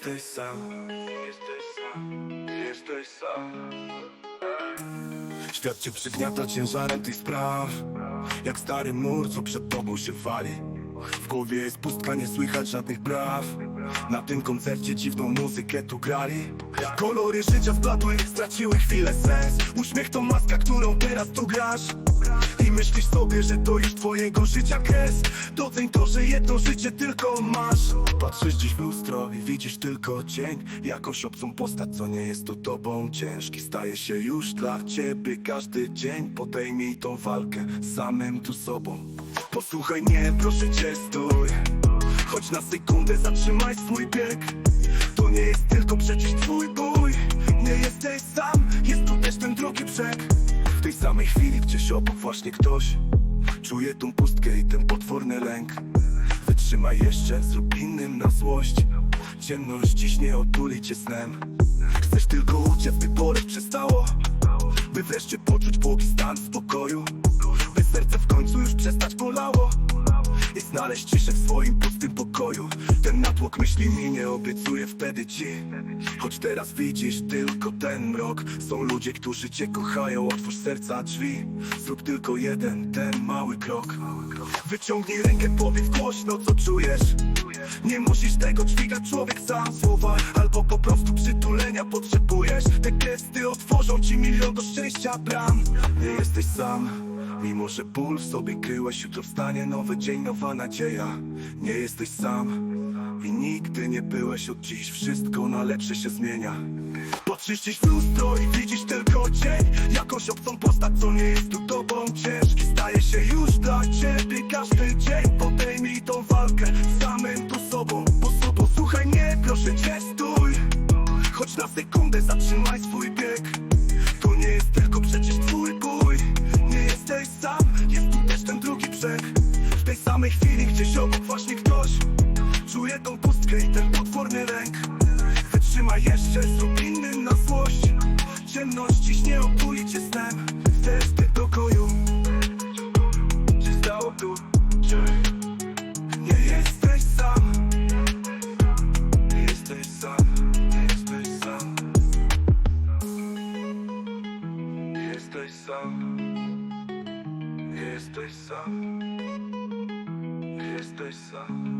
jesteś sam. Jesteś sam. Jesteś sam. Świat cię przygniata ciężarem tych spraw. Jak stary mur, co przed tobą się wali W głowie jest pustka, nie słychać żadnych braw Na tym koncercie dziwną muzykę tu grali. Kolory życia zbladły, straciły chwilę sens. Uśmiech to maska, którą teraz tu grasz. I myślisz sobie, że to już twojego życia kres. Doceń to, że jedno życie tylko masz. Patrzysz dziś w lustro i widzisz tylko cień. Jakąś obcą postać, co nie jest to tobą Ciężki. Staje się już dla ciebie każdy dzień. Podejmij tą walkę samym tu sobą Posłuchaj mnie, proszę cię, stój. Choć na sekundę zatrzymaj swój bieg. To nie jest tylko przecież twój bój. Nie jesteś sam, jest tu też ten drugi brzeg. W tej samej chwili gdzieś obok właśnie ktoś Czuje tą pustkę i ten potworny lęk. Wytrzymaj jeszcze, zrób innym na złość. Ciemność dziś nie otuli cię snem. Chcesz tylko uciec, by boleć przestało. By wreszcie poczuć błogi stan spokoju serce w końcu już przestać bolało. I znaleźć ciszę w swoim pustym pokoju. Ten natłok myśli mi nie obiecuje wtedy ci. Choć teraz widzisz tylko ten mrok. Są ludzie, którzy cię kochają. Otwórz serca drzwi. Zrób tylko jeden, ten mały krok. Wyciągnij rękę, powiedz głośno co czujesz. Nie musisz tego dźwigać człowiek sam Słowa albo po prostu przytulenia potrzebujesz. Te gesty otworzą ci milion do szczęścia bram. Nie jesteś sam Mimo, że ból w sobie kryłeś, jutro wstanie nowy dzień, nowa nadzieja. Nie jesteś sam i nigdy nie byłeś od dziś. Wszystko na lepsze się zmienia. Patrzysz dziś w lustro i widzisz tylko cień. Jakąś obcą postać, co nie jest tu tobą Ciężki. Staje się już dla ciebie każdy dzień. Podejmij tą walkę z samym tu sobą. Po sobą słuchaj mnie, proszę cię, stój. Choć na sekundę zatrzymaj swój bieg samej chwili gdzieś obok właśnie ktoś. Czuję tą pustkę i ten potworny lęk. Wytrzymaj jeszcze, zrób innym na złość. Ciemność dziś nie opuli cię snem. Chcesz ty pokoju Się stało tu Nie jesteś sam. Nie jesteś sam. Nie jesteś sam. Nie jesteś sam. Nie jesteś sam Nie jesteś sam